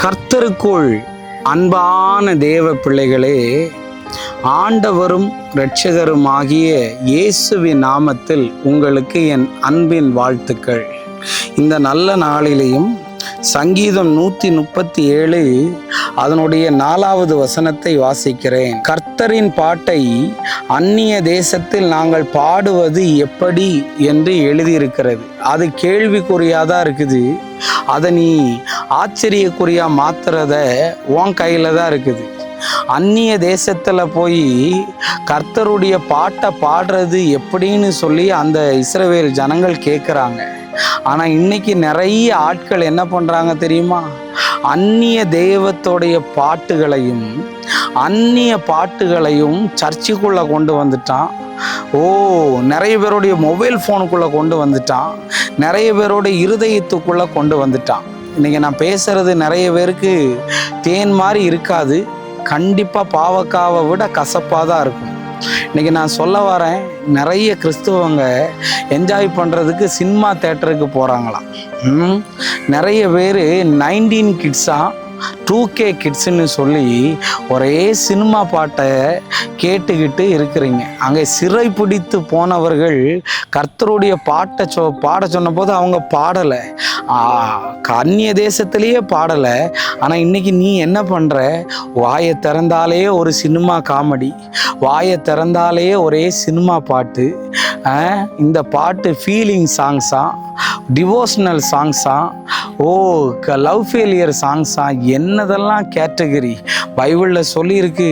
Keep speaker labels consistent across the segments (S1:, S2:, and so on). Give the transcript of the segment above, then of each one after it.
S1: கர்த்தருக்குள் அன்பான தேவ பிள்ளைகளே ஆண்டவரும் இரட்சகருமாகிய இயேசுவின் நாமத்தில் உங்களுக்கு என் அன்பின் வாழ்த்துக்கள். இந்த நல்ல நாளிலேயும் சங்கீதம் நூற்றி முப்பத்தி ஏழு அதனுடைய நாலாவது வசனத்தை வாசிக்கிறேன். கர்த்தரின் பாட்டை அந்நிய தேசத்தில் நாங்கள் பாடுவது எப்படி என்று எழுதியிருக்கிறது. அது கேள்விக்குறியாக தான் இருக்குது? அதை நீ ஆச்சரியக்குறியா மாத்துறத உன் கையில தான் இருக்குது. அந்நிய தேசத்தில் போய் கர்த்தருடைய பாட்டை பாடுறது எப்படின்னு சொல்லி அந்த இஸ்ரவேல் ஜனங்கள் கேட்குறாங்க ஆனால் இன்னைக்கு நிறைய ஆட்கள் என்ன பண்ணுறாங்க தெரியுமா? அந்நிய தெய்வத்தோடைய பாட்டுகளையும் அந்நிய பாட்டுகளையும் சர்ச்சுக்குள்ளே கொண்டு வந்துட்டான். ஓ நிறைய பேருடைய மொபைல் ஃபோனுக்குள்ளே கொண்டு வந்துட்டான். நிறைய பேருடைய இருதயத்துக்குள்ளே கொண்டு வந்துட்டான். இன்றைக்கி நான் பேசுகிறது நிறைய பேருக்கு தேன் மாதிரி இருக்காது. கண்டிப்பாக பாவக்காவை விட கசப்பாக தான் இருக்கும். இன்றைக்கி நான் சொல்ல வரேன் நிறைய கிறிஸ்துவங்க என்ஜாய் பண்ணுறதுக்கு சினிமா தேட்டருக்கு போகிறாங்களாம் நிறைய பேர் நைன்டீன் கிட்ஸாக டூ கே கிட்ஸுன்னு சொல்லி ஒரே சினிமா பாட்டை கேட்டுக்கிட்டு இருக்கிறீங்க. அங்கே சிறை பிடித்து போனவர்கள் கர்த்தருடைய பாட்டை சொ பாட சொன்னபோது அவங்க பாடலை. அந்நிய தேசத்திலேயே பாடலை. ஆனால் இன்னைக்கு நீ என்ன பண்ணுற வாயை திறந்தாலே ஒரு சினிமா காமெடி வாயை திறந்தாலே ஒரே சினிமா பாட்டு. இந்த பாட்டு ஃபீலிங் சாங்ஸா டிவோஷனல் சாங்ஸா ஓ க லவ் ஃபெயிலியர் சாங்ஸா என்னதெல்லாம் கேட்டகரி பைபிளில் சொல்லியிருக்கு.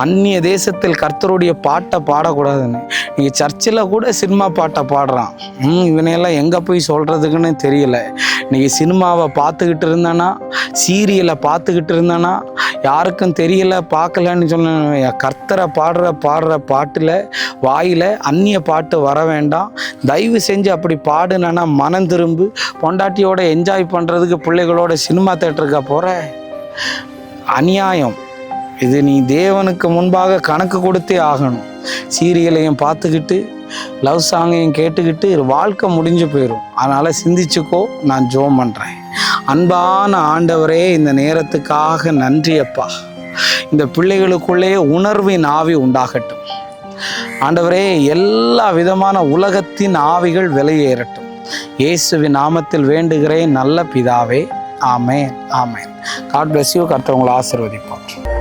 S1: அந்நிய தேசத்தில் கர்த்தருடைய பாட்டை பாடக்கூடாதுன்னு. நீங்கள் சர்ச்சில் கூட சினிமா பாட்டை பாடுறான். ம் இவனையெல்லாம் எங்கே போய் சொல்கிறதுக்குன்னு தெரியல. நீங்கள் சினிமாவை பார்த்துக்கிட்டு இருந்தானா? சீரியலை பார்த்துக்கிட்டு இருந்தானா? யாருக்கும் தெரியல பார்க்கலன்னு சொன்ன கர்த்தரை பாடுற பாடுற பாட்டில் வாயில் அந்நிய பாட்டு வர வேண்டாம். தயவு செஞ்சு அப்படி பாடுனா மனம் திரும்பு. பொண்டாட்டியோட என்ஜாய் பண்ணுறதுக்கு பிள்ளைகளோட சினிமா தேட்டருக்கா போகிற அநியாயம். இது நீ தேவனுக்கு முன்பாக கணக்கு கொடுத்தே ஆகணும். சீரியலையும் பார்த்துக்கிட்டு லவ் சாங்கையும் கேட்டுக்கிட்டு வாழ்க்கை முடிஞ்சு போயிடும் அதனால் சிந்திச்சுக்கோ நான் ஜோம் பண்ணுறேன் அன்பான ஆண்டவரே இந்த நேரத்துக்காக நன்றி அப்பா இந்த பிள்ளைகளுக்குள்ளே உணர்வின் ஆவி உண்டாகட்டும். ஆண்டவரே எல்லா விதமான உலகத்தின் ஆவிகள் வெளியேறட்டும். இயேசுவின் நாமத்தில் வேண்டுகிறேன் நல்ல பிதாவே. ஆமேன் ஆமேன். காட் பிளஸ் யூ கர்த்தவங்களை ஆசிர்வதிப்போம்